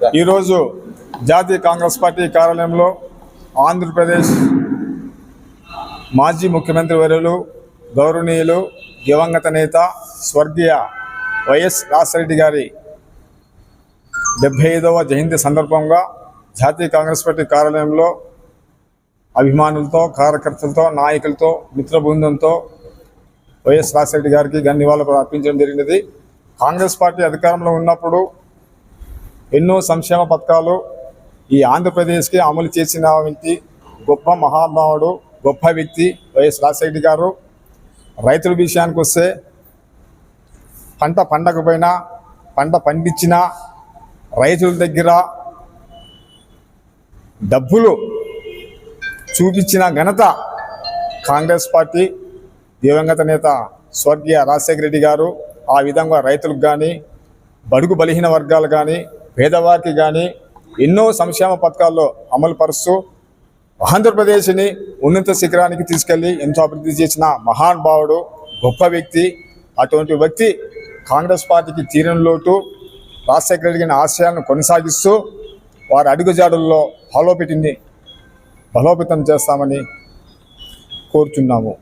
ఈరోజు జాతీయ కాంగ్రెస్ పార్టీ కార్యాలయంలో ఆంధ్రప్రదేశ్ మాజీ ముఖ్యమంత్రి వర్యులు గౌరవనీయులు దివంగత నేత స్వర్గీయ వైఎస్ రాజశేఖరెడ్డి గారి డెబ్బై ఐదవ జయంతి సందర్భంగా జాతీయ కాంగ్రెస్ పార్టీ కార్యాలయంలో అభిమానులతో కార్యకర్తలతో నాయకులతో మిత్ర బృందంతో వైఎస్ రాజశేఖరెడ్డి గారికి ధన్యవాదాలు అర్పించడం జరిగినది. కాంగ్రెస్ పార్టీ అధికారంలో ఉన్నప్పుడు ఎన్నో సంక్షేమ పథకాలు ఈ ఆంధ్రప్రదేశ్కి అమలు చేసిన వ్యక్తి గొప్ప మహానుభావుడు గొప్ప వ్యక్తి వైఎస్ రాజశేఖర గారు. రైతుల విషయానికి వస్తే పంట పండకపోయినా పంట పండించిన రైతుల దగ్గర డబ్బులు చూపించిన ఘనత కాంగ్రెస్ పార్టీ దివంగత నేత స్వర్గీయ రాజశేఖర రెడ్డి గారు. ఆ విధంగా రైతులకు కానీ బడుగు బలహీన వర్గాలు కానీ పేదవారికి కానీ ఎన్నో సంక్షేమ పథకాల్లో అమలు పరుస్తూ ఆంధ్రప్రదేశ్ని ఉన్నత శిఖరానికి తీసుకెళ్ళి ఎంతో అభివృద్ధి చేసిన మహానుభావుడు గొప్ప వ్యక్తి. అటువంటి వ్యక్తి కాంగ్రెస్ పార్టీకి తీరని లోటు. రాజశేఖర రెడ్డి గారి ఆశయాలను కొనసాగిస్తూ వారి అడుగుజాడుల్లో బలోపేటిని బలోపేతం చేస్తామని కోరుచున్నాము.